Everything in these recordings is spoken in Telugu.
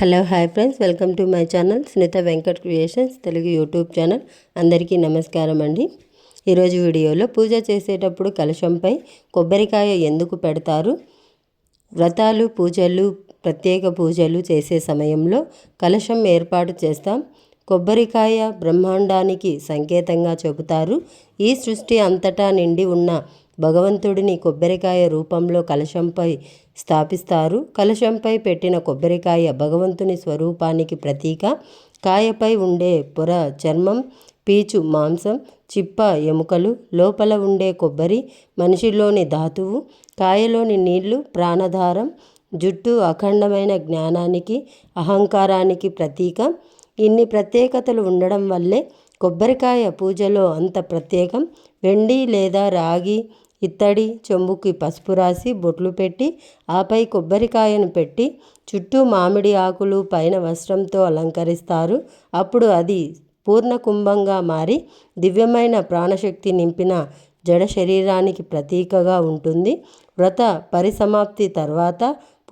Hello hi friends. Welcome to my channel Sunitha Venkat creations Telugu YouTube channel. అందరికీ నమస్కారం అండి. ఈరోజు వీడియోలో పూజ చేసేటప్పుడు కలశంపై కొబ్బరికాయ ఎందుకు పెడతారు? వ్రతాలు పూజలు ప్రత్యేక పూజలు చేసే సమయంలో కలశం ఏర్పాటు చేస్తాం. కొబ్బరికాయ బ్రహ్మాండానికి సంకేతంగా చెబుతారు. ఈ సృష్టి అంతటా నిండి ఉన్న భగవంతుడిని కొబ్బరికాయ రూపంలో కలశంపై స్థాపిస్తారు. కలశంపై పెట్టిన కొబ్బరికాయ భగవంతుని స్వరూపానికి ప్రతీక. కాయపై ఉండే పొర చర్మం పీచు మాంసం చిప్ప ఎముకలు లోపల ఉండే కొబ్బరి మనిషిలోని ధాతువు కాయలోని నీళ్ళు ప్రాణధారం జుట్టు అఖండమైన జ్ఞానానికి అహంకారానికి ప్రతీక. ఇన్ని ప్రత్యేకతలు ఉండడం వల్లే కొబ్బరికాయ పూజలో అంత ప్రత్యేకం. వెండి లేదా రాగి ఇత్తడి చెంబుకి పసుపు రాసి బొట్లు పెట్టి ఆపై కొబ్బరికాయను పెట్టి చుట్టూ మామిడి ఆకులు పైన వస్త్రంతో అలంకరిస్తారు. అప్పుడు అది పూర్ణ కుంభంగా మారి దివ్యమైన ప్రాణశక్తి నింపిన జడ శరీరానికి ప్రతీకగా ఉంటుంది. వ్రత పరిసమాప్తి తర్వాత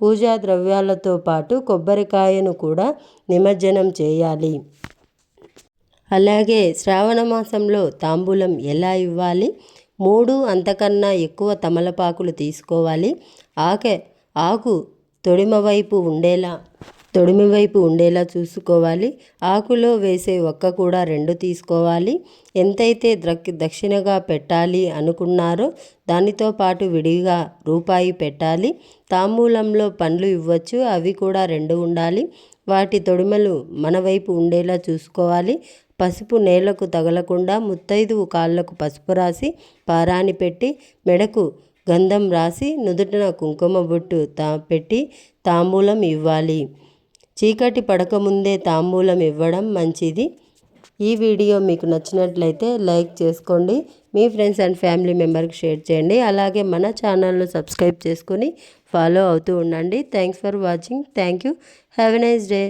పూజా ద్రవ్యాలతో పాటు కొబ్బరికాయను కూడా నిమజ్జనం చేయాలి. అలాగే శ్రావణ మాసంలో తాంబూలం ఎలా ఇవ్వాలి? మూడు అంతకన్నా ఎక్కువ తమలపాకులు తీసుకోవాలి. ఆకె ఆకు తొడిమ వైపు ఉండేలా తొడిమి వైపు ఉండేలా చూసుకోవాలి. ఆకులో వేసే ఒక్క కూడా రెండు తీసుకోవాలి. ఎంతైతే దక్షిణగా పెట్టాలి అనుకున్నారో దానితో పాటు విడిగా రూపాయి పెట్టాలి. తాంబూలంలో పండ్లు ఇవ్వచ్చు అవి కూడా రెండు ఉండాలి. వాటి తొడిమలు మన వైపు ఉండేలా చూసుకోవాలి. పసుపు నేలకు తగలకుండా ముత్తైదువు కాళ్ళకు పసుపు రాసి పారాని పెట్టి మెడకు గంధం రాసి నుదుటిన కుంకుమ బొట్టు తా పెట్టి తాంబూలం ఇవ్వాలి. చీకటి పడకముందే తాంబూలం ఇవ్వడం మంచిది. ఈ వీడియో మీకు నచ్చినట్లయితే లైక్ చేసుకోండి. మీ ఫ్రెండ్స్ అండ్ ఫ్యామిలీ మెంబర్కి షేర్ చేయండి. అలాగే మన ఛానల్ను సబ్స్క్రైబ్ చేసుకొని ఫాలో అవుతూ ఉండండి. Thanks for watching. Thank you. Have a nice day.